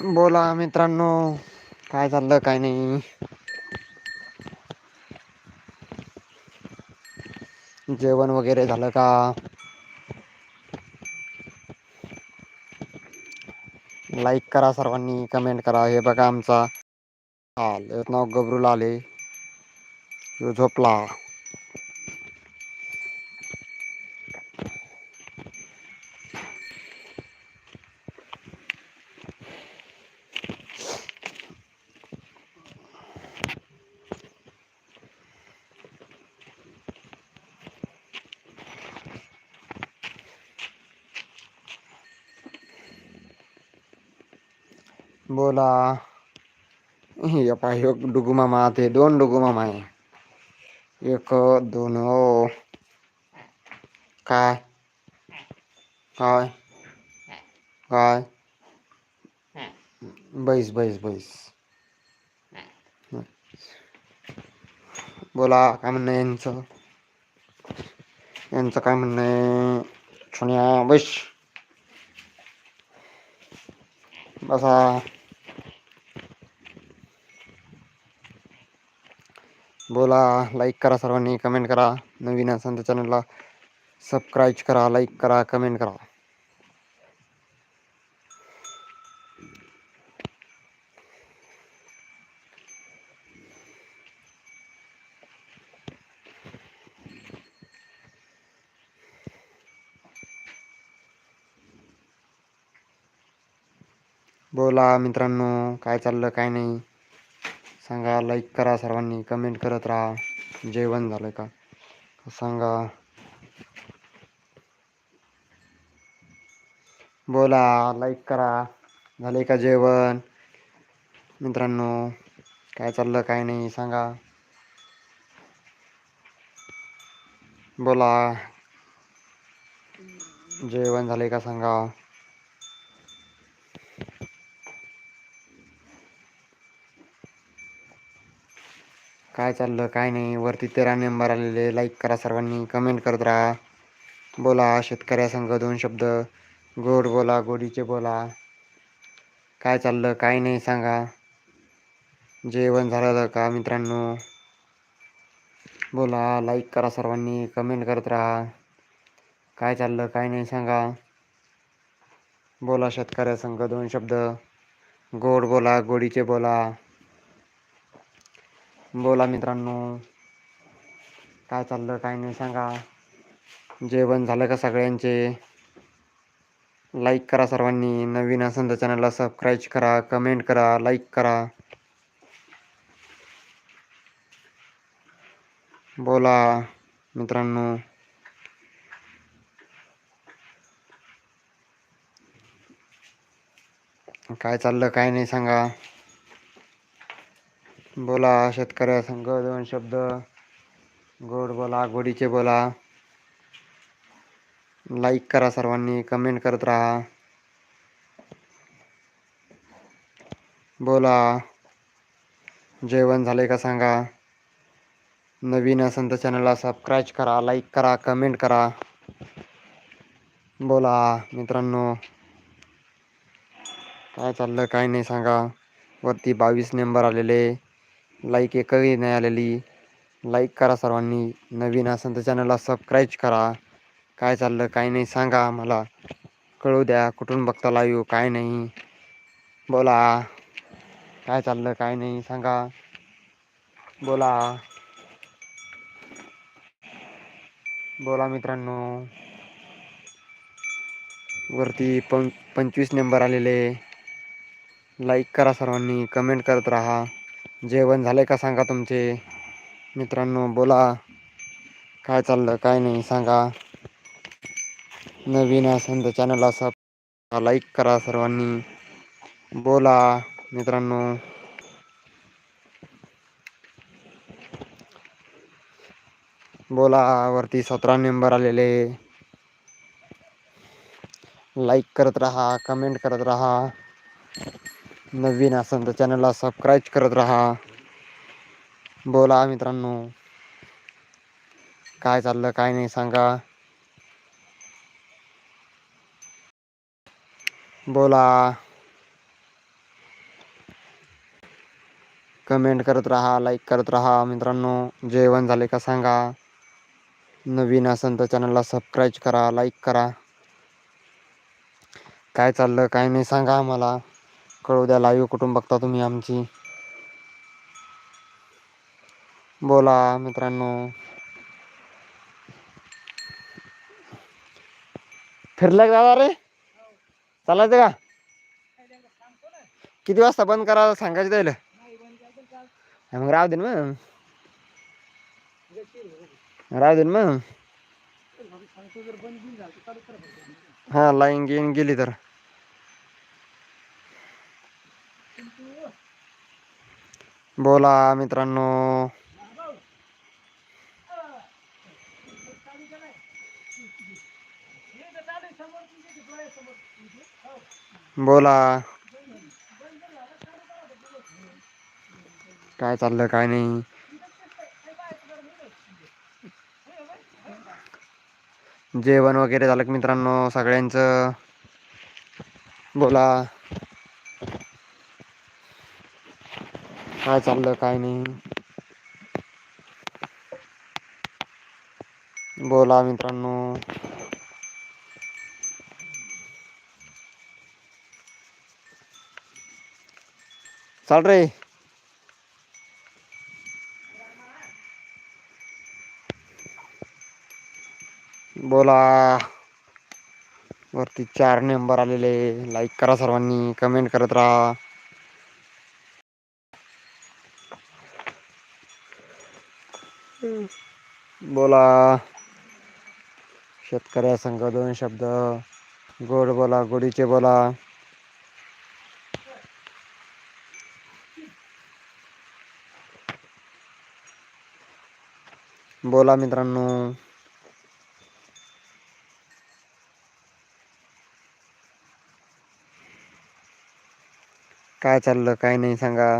बोला मित्रांनो काय चाललं काय नाही. जेवण वगैरे झालं का? लाईक करा सर्वांनी कमेंट करा हे बघा आमचा हा नाव गबरूला आले झोपला. बोला. हे एक ह्यो डुगू मामा ते दोन डुगू मामा आहे. एक दोन काय? काय? काय? बैस बैस बैस. बोला काय म्हणणं यांचं? यांचं काय म्हणणं आहे? छोन्या बैस. बसा. बोला लाईक करा सर्वांनी कमेंट करा. नवीन असाल तर चॅनलला सबस्क्राईब करा लाईक करा कमेंट करा. बोला मित्रांनो काय चाललं काय नाही? सांगा लाईक करा सर्वांनी कमेंट करत राहा. जेवण झालं का? सांगा. बोला लाईक करा. झाले का जेवण मित्रांनो काय चाललं काय नाही सांगा. बोला. जेवण झाले का सांगा. काय चाललं काय नाही. वरती तेरा नंबर आलेले. लाईक करा सर्वांनी. कमेंट करत राहा. बोला शेतकऱ्यासंग दोन शब्द. गोड बोला गोडीचे बोला. काय चाललं काय नाही सांगा. जेवण झालं का मित्रांनो? बोला लाईक करा सर्वांनी. कमेंट करत राहा. काय चाललं काय नाही सांगा. बोला शेतकऱ्यासंग दोन शब्द. गोड बोला गोडीचे बोला. बोला मित्रांनो. काय चाललं काय नाही सांगा. जेवण झालं का सगळ्यांचे? लाईक करा सर्वांनी. नवीन असेल तर चॅनलला सबस्क्राईब करा कमेंट करा लाईक करा. बोला मित्रांनो. काय चाललं काय नाही सांगा. बोला शेतकऱ्या संघ दोन शब्द. गोड बोला गोडीचे बोला. लाईक करा सर्वांनी कमेंट करत राहा. बोला जेवण झाले का सांगा. नवीन असंत चॅनलला सबस्क्राईब करा लाईक करा कमेंट करा. बोला मित्रांनो. काय चाललं काय नाही सांगा. वरती बावीस नंबर आलेले. लाईक एकही नाही आलेली. लाईक करा सर्वांनी. नवीन असेल तर चॅनलला सबस्क्राईब करा. काय चाललं काय नाही सांगा मला कळू द्या कुठून बघता लाईव्ह काय नाही. बोला. काय चाललं काय नाही सांगा. बोला. बोला मित्रांनो. वरती पं पंचवीस नंबर आलेले. लाईक करा सर्वांनी. कमेंट करत राहा. जेवण झालं का सांगा तुमचे? मित्रांनो बोला. काय चाललं काय नाही सांगा. नवीन असेल तर चॅनलला सब लाईक करा सर्वांनी. बोला मित्रांनो. बोला वरती सतरा नंबर आलेले. लाईक करत रहा कमेंट करत रहा. नवीन असेल तर चॅनलला सबस्क्राईब करत राहा. बोला मित्रांनो काय चाललं काय नाही सांगा. बोला. कमेंट करत राहा लाईक करत राहा. मित्रांनो जेवण झाले का सांगा. नवीन असेल तर चॅनलला सबस्क्राईब करा लाईक करा. काय चाललं काय नाही सांगा आम्हाला. कळू द्या लाईव्ह कुठून बघता तुम्ही आमची. बोला मित्रांनो. फिरलं का दादा रे? चालायचं का? किती वाजता बंद करा सांगायचं त्याला? मग राहू दे मग. राहू दे मग. हा लाईन गेन गेली तर. बोला मित्रांनो. बोला. काय चाललं काय नाही. जेवण वगैरे झालं मित्रांनो सगळ्यांचं? बोला. काय चाललं काय नाही. बोला मित्रांनो. चाल रे. बोला. वरती चार नंबर आलेले. लाईक करा सर्वांनी कमेंट करत राहा. बोला. शेतकऱ्या संघ दोन शब्द. गोड बोला गोडीचे बोला. बोला मित्रांनो. काय चाललं काय नाही सांगा.